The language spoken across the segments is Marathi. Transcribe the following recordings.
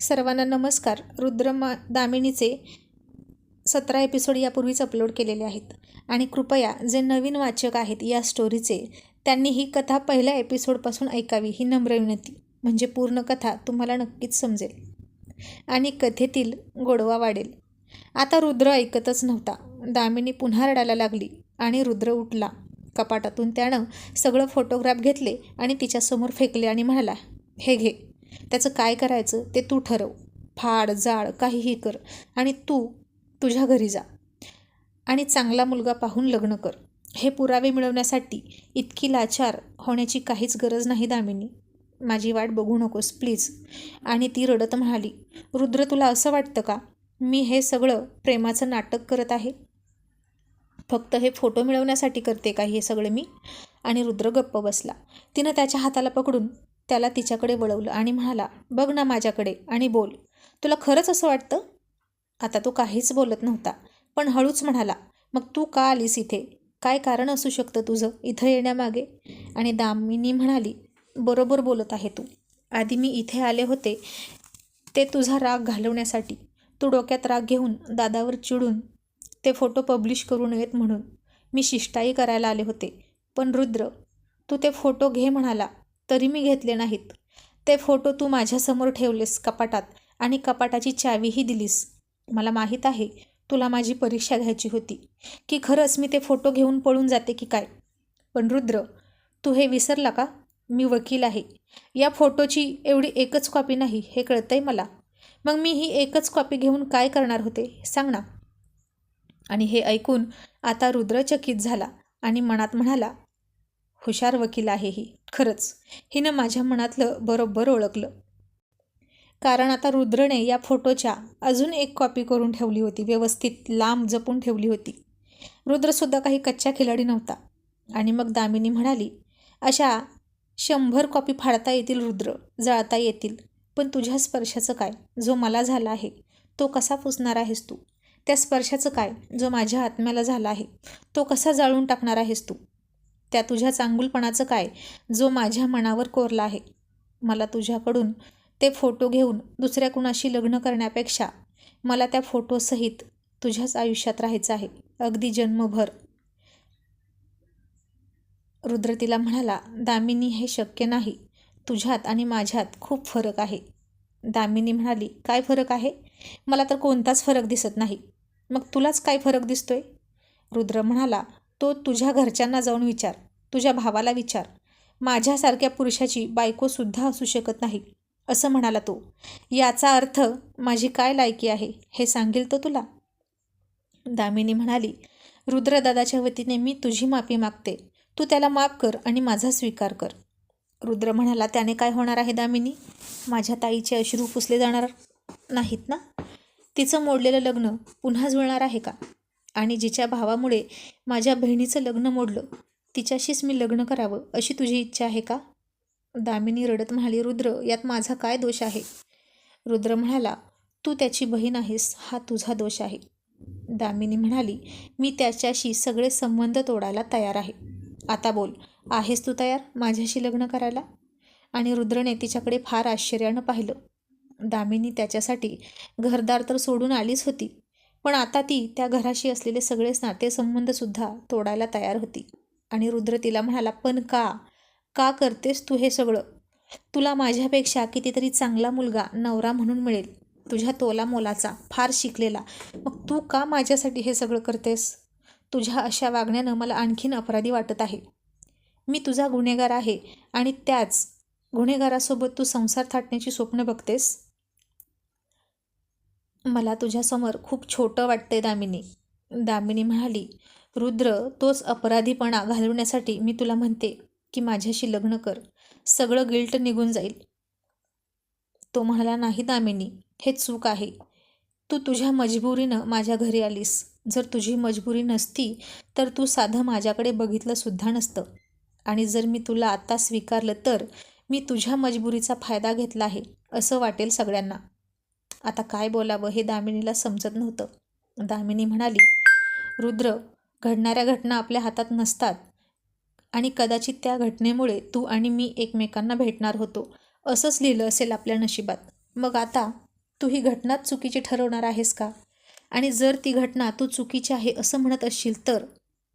सर्वांना नमस्कार. रुद्र मा दामिनीचे सतरा एपिसोड यापूर्वीच अपलोड केलेले आहेत. आणि कृपया जे नवीन वाचक आहेत या स्टोरीचे त्यांनी ही कथा पहिल्या एपिसोडपासून ऐकावी ही नम्र विनंती. म्हणजे पूर्ण कथा तुम्हाला नक्कीच समजेल. आणि कथेतील गोडवा वाढेल. आता रुद्र ऐकतच नव्हता. दामिनी पुन्हा रडायला लागली आणि रुद्र उठला. कपाटातून त्यानं सगळं फोटोग्राफ घेतले आणि तिच्यासमोर फेकले आणि म्हणाला हे घे. त्याचं काय करायचं ते तू ठरव. फाड जाळ काहीही कर आणि तू तुझ्या घरी जा. आणि चांगला मुलगा पाहून लग्न कर. हे पुरावे मिळवण्यासाठी इतकी लाचार होण्याची काहीच गरज नाही दामिनी. माझी वाट बघू नकोस प्लीज. आणि ती रडत म्हणाली रुद्र तुला असं वाटतं का? मी हे सगळं प्रेमाचं नाटक करत आहे. फक्त हे फोटो मिळवण्यासाठी करते का हे सगळं मी? आणि रुद्र गप्प बसला. तिनं त्याच्या हाताला पकडून त्याला तिच्याकडे वळवलं आणि म्हणाला बघ ना माझ्याकडे आणि बोल. तुला खरंच असं वाटतं? आता तो काहीच बोलत नव्हता पण हळूच म्हणाला मग तू का आलीस इथे? काय कारण असू शकतं तुझं इथं येण्यामागे? आणि दामिनी म्हणाली बरोबर बोलत आहे तू. आधी मी इथे आले होते ते तुझा राग घालवण्यासाठी. तू डोक्यात राग घेऊन दादावर चिडून ते फोटो पब्लिश करू नयेत म्हणून. मी शिष्टाई करायला आले होते. पण रुद्र तू ते फोटो घे म्हणाला. तरी मी घेतले नाहीत. ते फोटो तू माझ्यासमोर ठेवलेस कपाटात आणि कपाटाची चावीही दिलीस. मला माहीत आहे तुला माझी परीक्षा घ्यायची होती. की खरंच मी ते फोटो घेऊन पळून जाते की काय? पण रुद्र तू हे विसरला का? मी वकील आहे. या फोटोची एवढी एकच कॉपी नाही हे कळतंय मला. मग मी ही एकच कॉपी घेऊन काय करणार होते सांग ना. आणि हे ऐकून आता रुद्र चकित झाला आणि मनात म्हणाला हुशार वकील आहे ही. खरंच. हिनं माझ्या मनातलं बरोबर ओळखलं. कारण आता रुद्रने या फोटोच्या अजून एक कॉपी करून ठेवली होती. व्यवस्थित लांब जपून ठेवली होती. रुद्रसुद्धा काही कच्चा खिलाडी नव्हता. आणि मग दामिनी म्हणाली अशा शंभर कॉपी फाडता येतील रुद्र. जाळता येतील. पण तुझ्या स्पर्शाचं काय? जो मला झाला आहे तो कसा पुसणार आहेस तू? त्या स्पर्शाचं काय? जो माझ्या आत्म्याला झाला आहे तो कसा जाळून टाकणार आहेस तू? त्या तुझ्या चांगुलपणाचं काय? जो माझ्या मनावर कोरला आहे. मला तुझ्याकडून ते फोटो घेऊन दुसऱ्या कुणाशी लग्न करण्यापेक्षा मला त्या फोटोसहित तुझ्याच आयुष्यात राहायचं आहे. अगदी जन्मभर. रुद्र तिला म्हणाला दामिनी हे शक्य नाही. तुझ्यात आणि माझ्यात खूप फरक आहे. दामिनी म्हणाली काय फरक आहे? मला तर कोणताच फरक दिसत नाही. मग तुलाच काय फरक दिसतोय? रुद्र म्हणाला तो तुझ्या घरच्यांना जाऊन विचार तुझ्या भावाला विचार. माझ्यासारख्या पुरुषाची बायकोसुद्धा असू शकत नाही असं म्हणाला तो. याचा अर्थ माझी काय लायकी आहे हे सांगेल तो तुला? दामिनी म्हणाली रुद्रदादाच्या वतीने मी तुझी माफी मागते. तू त्याला माफ कर आणि माझा स्वीकार कर. रुद्र म्हणाला त्याने काय होणार आहे दामिनी? माझ्या ताईचे अश्रू पुसले जाणार नाहीत ना? तिचं मोडलेलं लग्न पुन्हा जुळणार आहे का? आणि जिच्या भावामुळे माझ्या बहिणीचं लग्न मोडलं तिच्याशीच मी लग्न करावं अशी तुझी इच्छा आहे का? दामिनी रडत म्हणाली रुद्र यात माझा काय दोष आहे? रुद्र म्हणाला तू त्याची बहीण आहेस हा तुझा दोष आहे. दामिनी म्हणाली मी त्याच्याशी सगळे संबंध तोडायला तयार आहे. आता बोल आहेस तू तयार माझ्याशी लग्न करायला? आणि रुद्रने तिच्याकडे फार आश्चर्यानं पाहिलं. दामिनी त्याच्यासाठी घरदार तर सोडून आलीच होती पण आता ती त्या घराशी असलेले सगळेच नातेसंबंधसुद्धा तोडायला तयार होती. आणि रुद्र तिला म्हणाला पण का? का करतेस तू हे सगळं? तुला माझ्यापेक्षा कितीतरी चांगला मुलगा नवरा म्हणून मिळेल. तुझ्या तोला मोलाचा फार शिकलेला. मग तू का माझ्यासाठी हे सगळं करतेस? तुझ्या अशा वागण्यानं मला आणखीन अपराधी वाटत आहे. मी तुझा गुन्हेगार आहे आणि त्याच गुन्हेगारासोबत तू संसार थाटण्याची स्वप्न बघतेस? मला तुझ्यासमोर खूप छोटं वाटतंय दामिनी. दामिनी म्हणाली रुद्र तोच अपराधीपणा घालवण्यासाठी मी तुला म्हणते की माझ्याशी लग्न कर. सगळं गिल्ट निघून जाईल. तो म्हणाला नाही दामिनी हे चूक आहे. तू तुझ्या मजबुरीनं माझ्या घरी आलीस. जर तुझी मजबुरी नसती तर तू साधं माझ्याकडे बघितलंसुद्धा नसतं. आणि जर मी तुला आत्ता स्वीकारलं तर मी तुझ्या मजबुरीचा फायदा घेतला आहे असं वाटेल सगळ्यांना. आता काय बोलावं हे दामिनीला समजत नव्हतं. दामिनी म्हणाली रुद्र घडणाऱ्या घटना आपल्या हातात नसतात आणि कदाचित त्या घटनेमुळे तू आणि मी एकमेकांना भेटणार होतो. असंच लिहिलं असेल आपल्या नशिबात. मग आता तू ही घटनाच चुकीची ठरवणार आहेस का? आणि जर ती घटना तू चुकीची आहे असं म्हणत असशील तर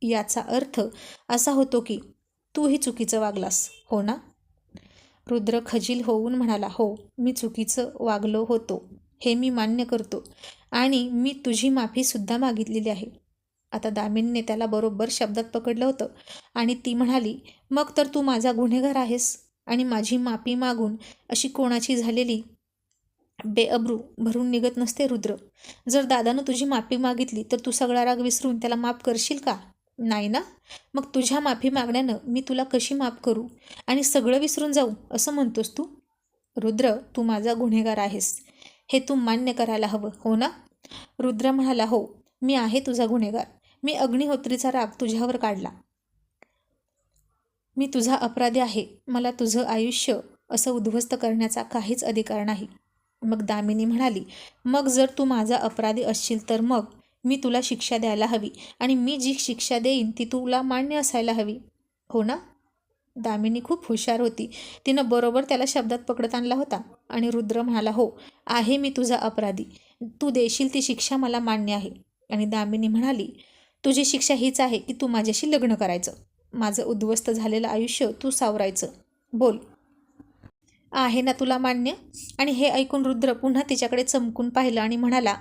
याचा अर्थ असा होतो की तूही चुकीचं वागलास हो ना? रुद्र खजील होऊन म्हणाला हो मी चुकीचं वागलो होतो. हे मी मान्य करतो. आणि मी तुझी माफीसुद्धा मागितलेली आहे. आता दामिनीने त्याला बरोबर शब्दात पकडलं होतं. आणि ती म्हणाली मग तर तू माझा गुन्हेगार आहेस. आणि माझी माफी मागून अशी कोणाची झालेली बेअब्रू भरून निघत नसते रुद्र. जर दादानं तुझी माफी मागितली तर तू सगळा राग विसरून त्याला माफ करशील का? नाही ना? मग तुझ्या माफी मागण्यानं मी तुला कशी माफ करू? आणि सगळं विसरून जाऊ असं म्हणतोस तू? रुद्र तू माझा गुन्हेगार आहेस. हे तू मान्य करायला हवं हो ना? रुद्र म्हणाला हो मी आहे तुझा गुन्हेगार. मी अग्निहोत्रीचा राग तुझ्यावर काढला. मी तुझा अपराधी आहे. मला तुझं आयुष्य असं उद्ध्वस्त करण्याचा काहीच अधिकार नाही. मग दामिनी म्हणाली मग जर तू माझा अपराधी असशील तर मग मी तुला शिक्षा द्यायला हवी आणि मी जी शिक्षा देईन ती तुला मान्य असायला हवी. हो ना? दामिनी खूप हुशार होती. तिनं बरोबर त्याला शब्दात पकडत आणला होता आणि रुद्र म्हणाला हो आहे मी तुझा अपराधी. तू देशील ती शिक्षा मला मान्य आहे. आणि दामिनी म्हणाली तुझी शिक्षा हीच आहे की तू माझ्याशी लग्न करायचं. माझं उद्ध्वस्त झालेलं आयुष्य तू सावरायचं. बोल. आहे ना तुला मान्य? आणि हे ऐकून रुद्र पुन्हा तिच्याकडे चमकून पाहिलं आणि म्हणाला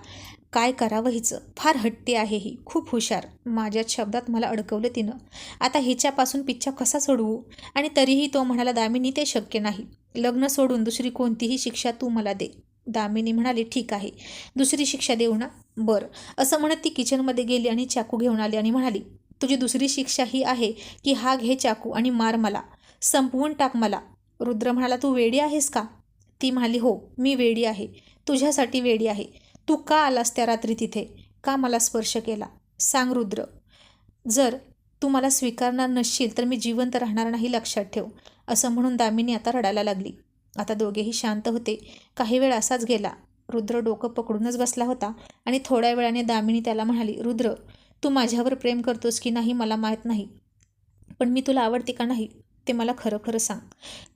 काय करावं हिचं? फार हट्टी आहे ही. खूप हुशार. माझ्याच शब्दात मला अडकवलं तिनं. आता हिच्यापासून पिच्छा कसा सोडवू? आणि तरीही तो म्हणाला दामिनी ते शक्य नाही. लग्न सोडून दुसरी कोणतीही शिक्षा तू मला दे. दामिनी म्हणाली ठीक आहे. दुसरी शिक्षा देऊ ना? बरं. असं म्हणत ती किचनमध्ये गेली आणि चाकू घेऊन आली आणि म्हणाली तुझी दुसरी शिक्षा ही आहे की हा घे चाकू आणि मार मला. संपवून टाक मला. रुद्र म्हणाला तू वेडी आहेस का? ती म्हणाली हो मी वेडी आहे. तुझ्यासाठी वेडी आहे. तू का आलास त्या रात्री तिथे? का मला स्पर्श केला? सांग रुद्र. जर तू मला स्वीकारणार नसशील तर मी जिवंत राहणार नाही लक्षात ठेव असं म्हणून दामिनी आता रडायला लागली. आता दोघेही शांत होते. काही वेळ असाच गेला. रुद्र डोकं पकडूनच बसला होता आणि थोड्या वेळाने दामिनी त्याला म्हणाली रुद्र तू माझ्यावर प्रेम करतोस की नाही मला माहीत नाही. पण मी तुला आवडते का नाही ते मला खरं खरं सांग.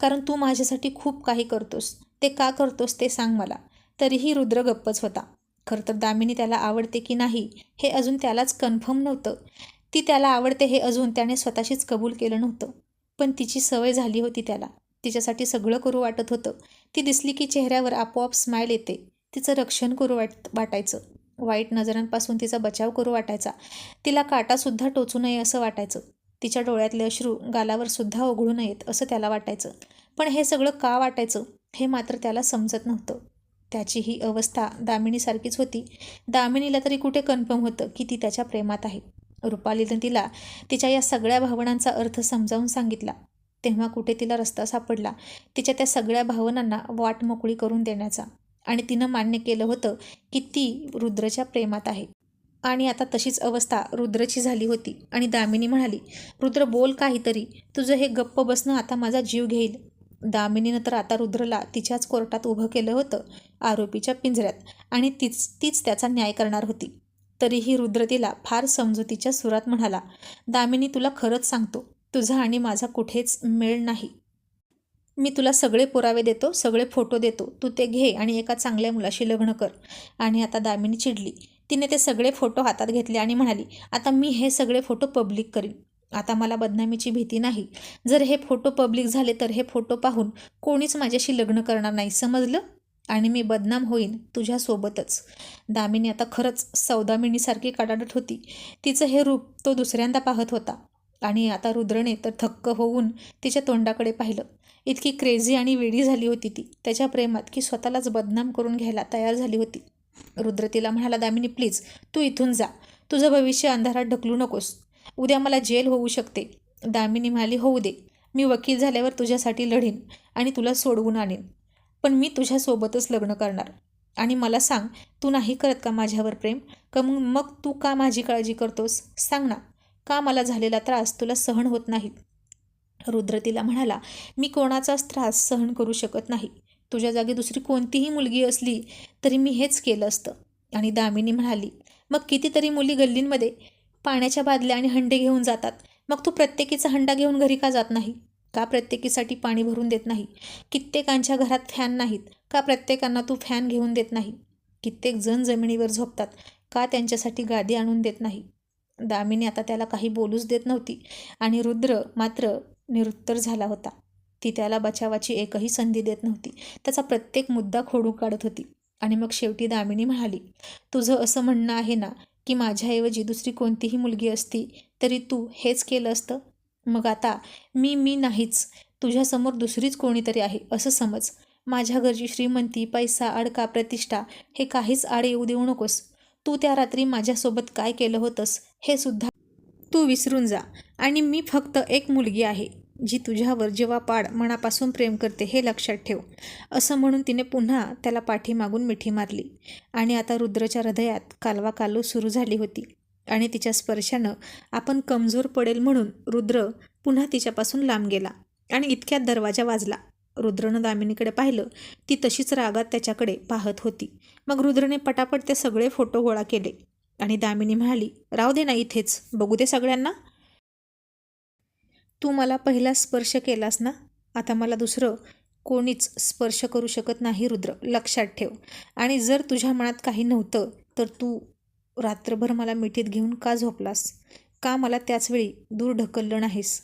कारण तू माझ्यासाठी खूप काही करतोस. ते का करतोस ते सांग मला. तरीही रुद्र गप्पच होता. खरं तर दामिनी त्याला आवडते की नाही हे अजून त्यालाच कन्फर्म नव्हतं. ती त्याला आवडते हे अजून त्याने स्वतःशीच कबूल केलं नव्हतं. पण तिची सवय झाली होती त्याला. तिच्यासाठी सगळं करू वाटत होतं. ती दिसली की चेहऱ्यावर आपोआप स्माईल येते. तिचं रक्षण करू वाट वाटायचं. वाईट नजरांपासून तिचा बचाव करू वाटायचा. तिला काटासुद्धा टोचू नये असं वाटायचं. तिच्या डोळ्यातले अश्रू गालावर सुद्धा ओघळू नयेत असं त्याला वाटायचं. पण हे सगळं का वाटायचं हे मात्र त्याला समजत नव्हतं. त्याची ही अवस्था दामिनीसारखीच होती. दामिनीला तरी कुठे कन्फर्म होतं की ती त्याच्या प्रेमात आहे? रुपालीनं तिला तिच्या या सगळ्या भावनांचा अर्थ समजावून सांगितला. तेव्हा कुठे तिला रस्ता सापडला? तिच्या त्या सगळ्या भावनांना वाट मोकळी करून देण्याचा. आणि तिनं मान्य केलं होतं की ती रुद्रच्या प्रेमात आहे. आणि आता तशीच अवस्था रुद्रची झाली होती. आणि दामिनी म्हणाली रुद्र बोल काहीतरी. तुझं हे गप्प बसणं आता माझा जीव घेईल. दामिनीनं तर आता रुद्रला तिच्याच कोर्टात उभं केलं होतं आरोपीच्या पिंजऱ्यात. आणि तीच तीच त्याचा न्याय करणार होती. तरीही रुद्र तिला फार समजुतीच्या सुरात म्हणाला दामिनी तुला खरंच सांगतो तुझा आणि माझा कुठेच मेळ नाही. मी तुला सगळे पुरावे देतो सगळे फोटो देतो. तू ते घे आणि एका चांगल्या मुलाशी लग्न कर. आणि आता दामिनी चिडली. तिने ते सगळे फोटो हातात घेतले आणि म्हणाली आता मी हे सगळे फोटो पब्लिक करीन. आता मला बदनामीची भीती नाही. जर हे फोटो पब्लिक झाले तर हे फोटो पाहून कोणीच माझ्याशी लग्न करणार नाही समजलं? आणि मी बदनाम होईन तुझ्यासोबतच. दामिनी आता खरंच सौदामिनीसारखी कडाडत होती. तिचं हे रूप तो दुसऱ्यांदा पाहत होता. आणि आता रुद्रने तर थक्क होऊन तिच्या तोंडाकडे पाहिलं. इतकी क्रेझी आणि वेडी झाली होती ती. त्याच्या प्रेमात की स्वतःलाच बदनाम करून घ्यायला तयार झाली होती. रुद्र तिला म्हणाला दामिनी प्लीज तू इथून जा. तुझं भविष्य अंधारात ढकलू नकोस. उद्या मला जेल होऊ शकते. दामिनी म्हणाली होऊ दे. मी वकील झाल्यावर तुझ्यासाठी लढीन आणि तुला सोडवून आणीन. पण मी तुझ्यासोबतच लग्न करणार. आणि मला सांग तू नाही करत का माझ्यावर प्रेम? का मग मग तू का माझी काळजी करतोस? सांग ना. का मला झालेला त्रास तुला सहन होत नाही? रुद्र तिला म्हणाला मी कोणाचाच त्रास सहन करू शकत नाही. तुझ्या जागी दुसरी कोणतीही मुलगी असली तरी मी हेच केलं असतं. आणि दामिनी म्हणाली मग कितीतरी मुली गल्लींमध्ये पाण्याच्या बादल्या आणि हंडे घेऊन जातात. मग तू प्रत्येकीचा हंडा घेऊन घरी का जात नाही? का प्रत्येकीसाठी पाणी भरून देत नाही? कित्येकांच्या घरात फॅन नाहीत. का प्रत्येकांना तू फॅन घेऊन देत नाही? कित्येक जण जमिनीवर झोपतात. का त्यांच्यासाठी गादी आणून देत नाही? दामिनी आता त्याला काही बोलूच देत नव्हती आणि रुद्र मात्र निरुत्तर झाला होता. ती त्याला बचावाची एकही संधी देत नव्हती. त्याचा प्रत्येक मुद्दा खोडू काढत होती. आणि मग शेवटी दामिनी म्हणाली तुझं असं म्हणणं आहे ना की माझ्याऐवजी दुसरी कोणतीही मुलगी असती तरी तू हेच केलं असतं? मग आता मी मी नाहीच. तुझ्यासमोर दुसरीच कोणीतरी आहे असं समज. माझ्या घरची श्रीमंती पैसा अडका प्रतिष्ठा हे काहीच आड येऊ देऊ नकोस. तू त्या रात्री माझ्यासोबत काय केलं होतंस हे सुद्धा तू विसरून जा. आणि मी फक्त एक मुलगी आहे. जी तुझ्यावर जेव्हा पाड मनापासून प्रेम करते हे लक्षात ठेव. असं म्हणून तिने पुन्हा त्याला पाठीमागून मिठी मारली. आणि आता रुद्रच्या हृदयात कालवा कालू सुरू झाली होती. आणि तिच्या स्पर्शानं आपण कमजोर पडेल म्हणून रुद्र पुन्हा तिच्यापासून लांब गेला आणि इतक्यात दरवाजा वाजला. रुद्रनं दामिनीकडे पाहिलं ती तशीच रागात त्याच्याकडे पाहत होती. मग रुद्रने पटापट ते सगळे फोटो गोळा केले. आणि दामिनी म्हणाली राहू दे ना इथेच बघू दे सगळ्यांना. तू मला पहिला स्पर्श केलास ना? आता मला दुसरं कोणीच स्पर्श करू शकत नाही रुद्र. लक्षात ठेव. आणि जर तुझ्या मनात काही नव्हतं तर तू रात्रभर मला मिठीत घेऊन का झोपलास? का मला त्याचवेळी दूर ढकललं नाहीस?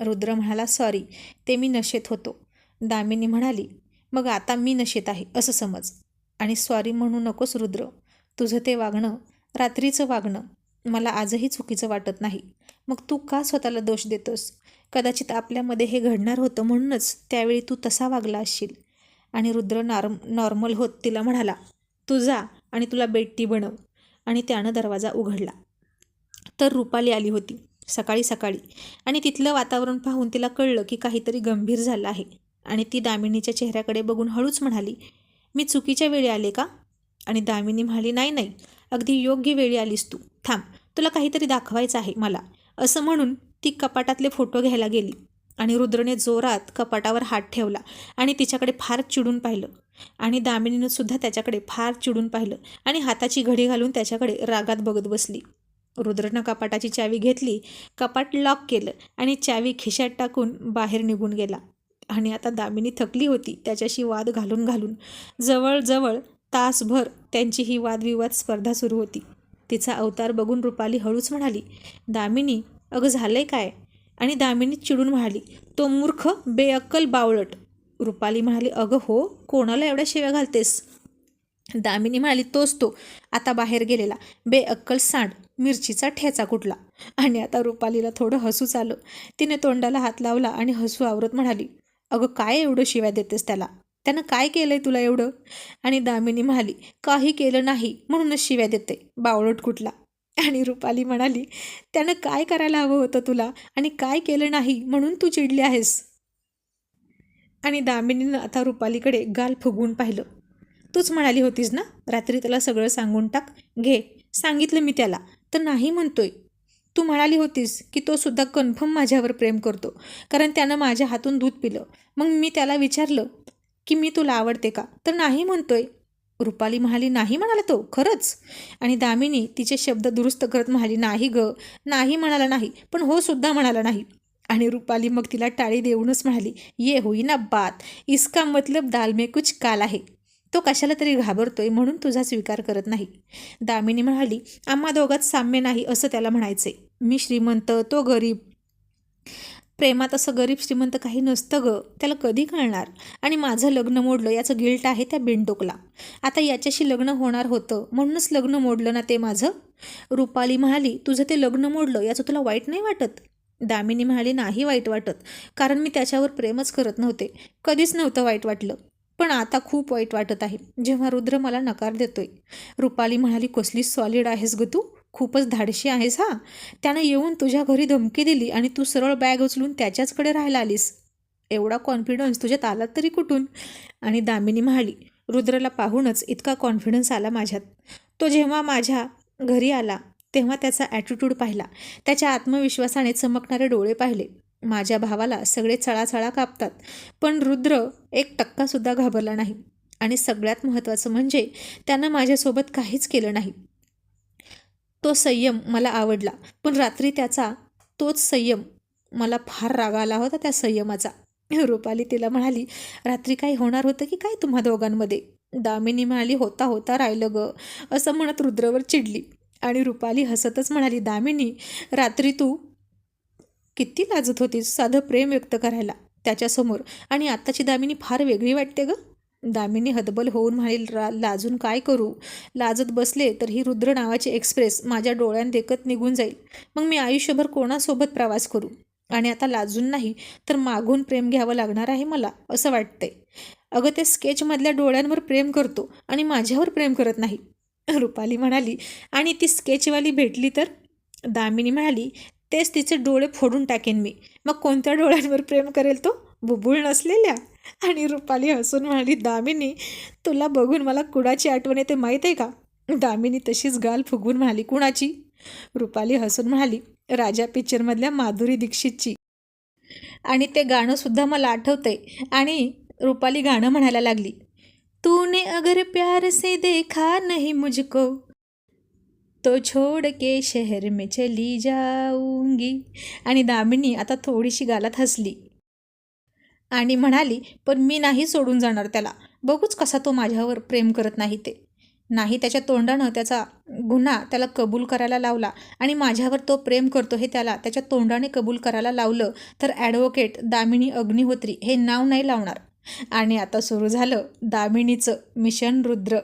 रुद्र म्हणाला सॉरी ते मी नशेत होतो. दामिनी म्हणाली मग आता मी नशेत आहे असं समज. आणि सॉरी म्हणू नकोस रुद्र. तुझं ते वागणं रात्रीचं वागणं मला आजही चुकीचं वाटत नाही. मग तू का स्वतःला दोष देतोस? कदाचित आपल्यामध्ये हे घडणार होतं म्हणूनच त्यावेळी तू तसा वागला असशील. आणि रुद्र नॉर्म नॉर्मल होत तिला म्हणाला तू जा आणि तुला बेट्टी बनव. आणि त्यानं दरवाजा उघडला. तर रुपाली आली होती सकाळी सकाळी. आणि तिथलं वातावरण पाहून तिला कळलं की काहीतरी गंभीर झालं आहे. आणि ती दामिनीच्या चेहऱ्याकडे बघून हळूच म्हणाली मी चुकीच्या वेळी आले का? आणि दामिनी म्हणाली नाही नाही. अगदी योग्य वेळी आलीस तू. थांब. तुला काहीतरी दाखवायचं आहे मला. असं म्हणून ती कपाटातले फोटो घ्यायला गेली आणि रुद्रने जोरात कपाटावर हात ठेवला आणि तिच्याकडे फार चिडून पाहिलं. आणि दामिनीनं सुद्धा त्याच्याकडे फार चिडून पाहिलं आणि हाताची घडी घालून त्याच्याकडे रागात बघत बसली. रुद्रनं कपाटाची चावी घेतली कपाट लॉक केलं आणि चावी खिशात टाकून बाहेर निघून गेला. आणि आता दामिनी थकली होती त्याच्याशी वाद घालून घालून. जवळजवळ तासभर त्यांची ही वादविवाद स्पर्धा सुरू होती. तिचा अवतार बघून रुपाली हळूच म्हणाली दामिनी अगं झालंय काय? आणि दामिनी चिडून म्हणाली तो मूर्ख बेअक्कल बावळट. रुपाली म्हणाली अगं हो कोणाला एवढ्या शिव्या घालतेस? दामिनी म्हणाली तोच तो आता बाहेर गेलेला बेअक्कल सांड मिरचीचा ठेचा कुठला? आणि आता रुपालीला थोडं हसूच आलं. तिने तोंडाला हात लावला आणि हसू आवरत म्हणाली अगं काय एवढं शिव्या देतेस त्याला? त्यानं काय केलंय तुला एवढं? आणि दामिनी म्हणाली काही केलं नाही म्हणूनच शिव्या देते. बावळट कुठला? आणि रुपाली म्हणाली त्यानं काय करायला हवं होतं तुला? आणि काय केलं नाही म्हणून तू चिडली आहेस? आणि दामिनीनं आता रुपालीकडे गाल फुगवून पाहिलं. तूच म्हणाली होतीस ना रात्री त्याला सगळं सांगून टाक. घे सांगितलं मी त्याला. तर नाही म्हणतोय. तू म्हणाली होतीस की तो सुद्धा कन्फर्म माझ्यावर प्रेम करतो. कारण त्यानं माझ्या हातून दूध पिलं. मग मी त्याला विचारलं की मी तुला आवडते का? तर नाही म्हणतोय. रुपाली म्हणाली नाही म्हणाला तो खरंच. आणि दामिनी तिचे शब्द दुरुस्त करत म्हणाली नाही ग नाही म्हणाला नाही पण हो सुद्धा म्हणाला नाही. आणि रुपाली मग तिला टाळी देऊनच म्हणाली ये होई ना बात इसका मतलब दाल में कुछ काल आहे तो कशाला तरी घाबरतोय म्हणून तुझा स्वीकार करत नाही. दामिनी म्हणाली आम्हा दोघात साम्य नाही असं त्याला म्हणायचे मी श्रीमंत तो गरीब. प्रेमात असं गरीब श्रीमंत काही नसतं ग. त्याला कधी कळणार? आणि माझं लग्न मोडलं याचं गिल्ट आहे त्या बेंटोकला आता याच्याशी लग्न होणार होतं. म्हणूनच लग्न मोडलं ना ते माझं? रुपाली म्हणाली तुझं ते लग्न मोडलं याचं तुला वाईट नाही वाटत? दामिनी म्हणाली नाही वाईट वाटत. कारण मी त्याच्यावर प्रेमच करत नव्हते. कधीच नव्हतं वाईट वाटलं. पण आता खूप वाईट वाटत आहे. जेव्हा रुद्र मला नकार देतोय. रुपाली म्हणाली कसली सॉलिड आहेस ग तू? खूपच धाडशी आहेस हा. त्यानं येऊन तुझ्या घरी धमकी दिली आणि तू सरळ बॅग उचलून त्याच्याचकडे राहायला आलीस. एवढा कॉन्फिडन्स तुझ्यात आला तरी कुठून? आणि दामिनी म्हणाली रुद्रला पाहूनच इतका कॉन्फिडन्स आला माझ्यात. तो जेव्हा माझ्या घरी आला तेव्हा त्याचा ॲटिट्यूड पाहिला. त्याच्या आत्मविश्वासाने चमकणारे डोळे पाहिले. माझ्या भावाला सगळे चळाचळा कापतात पण रुद्र एक टक्कासुद्धा घाबरला नाही. आणि सगळ्यात महत्त्वाचं म्हणजे त्यानं माझ्यासोबत काहीच केलं नाही. तो संयम मला आवडला. पण रात्री त्याचा तोच संयम मला फार राग आला होता त्या संयमाचा. रुपाली तिला म्हणाली रात्री काही होणार होतं की काय तुम्हा दोघांमध्ये? दामिनी म्हणाली होता होता राहिलं ग. असं म्हणत रुद्रवर चिडली. आणि रुपाली हसतच म्हणाली दामिनी रात्री तू किती लाजत होतीस? साधं प्रेम व्यक्त करायला त्याच्यासमोर. आणि आत्ताची दामिनी फार वेगळी वाटते गं. दामिनी हतबल होऊन म्हणेल रा लाजून काय करू? लाजत बसले तर ही रुद्र नावाची एक्सप्रेस माझ्या डोळ्यांदेखत निघून जाईल. मग मी आयुष्यभर कोणासोबत प्रवास करू? आणि आता लाजून नाही तर मागून प्रेम घ्यावं लागणार आहे मला असं वाटतंय. अगं त्या स्केचमधल्या डोळ्यांवर प्रेम करतो आणि माझ्यावर प्रेम करत नाही. रुपाली म्हणाली आणि ती स्केचवाली भेटली तर? दामिनी म्हणाली तेच तिचे डोळे फोडून टाकेन मी. मग कोणत्या डोळ्यांवर प्रेम करेल तो? बुबुळ नसलेल्या? आणि रुपाली हसून म्हणाली दामिनी तुला बघून मला कुणाची आठवण येते माहीत आहे का? दामिनी तशीच गाल फुगवून म्हणाली कुणाची? रुपाली हसून म्हणाली राजा पिक्चरमधल्या माधुरी दीक्षितची. आणि ते गाणंसुद्धा मला आठवतंय. आणि रुपाली गाणं म्हणायला लागली तूने अगर प्यार से देखा नहीं मुझको तो छोड़ के शहर में चली जाऊंगी. आणि दामिनी आता थोडीशी गालात हसली आणि म्हणाली पण मी नाही सोडून जाणार त्याला. बघूच कसा तो माझ्यावर प्रेम करत नाही ते. नाही त्याच्या तोंडानं त्याचा गुन्हा त्याला कबूल करायला लावला आणि माझ्यावर तो प्रेम करतो हे त्याला त्याच्या तोंडाने कबूल करायला लावलं तर ॲडव्होकेट दामिनी अग्निहोत्री हे नाव नाही लावणार. आणि आता सुरू झालं दामिनीचं मिशन रुद्र.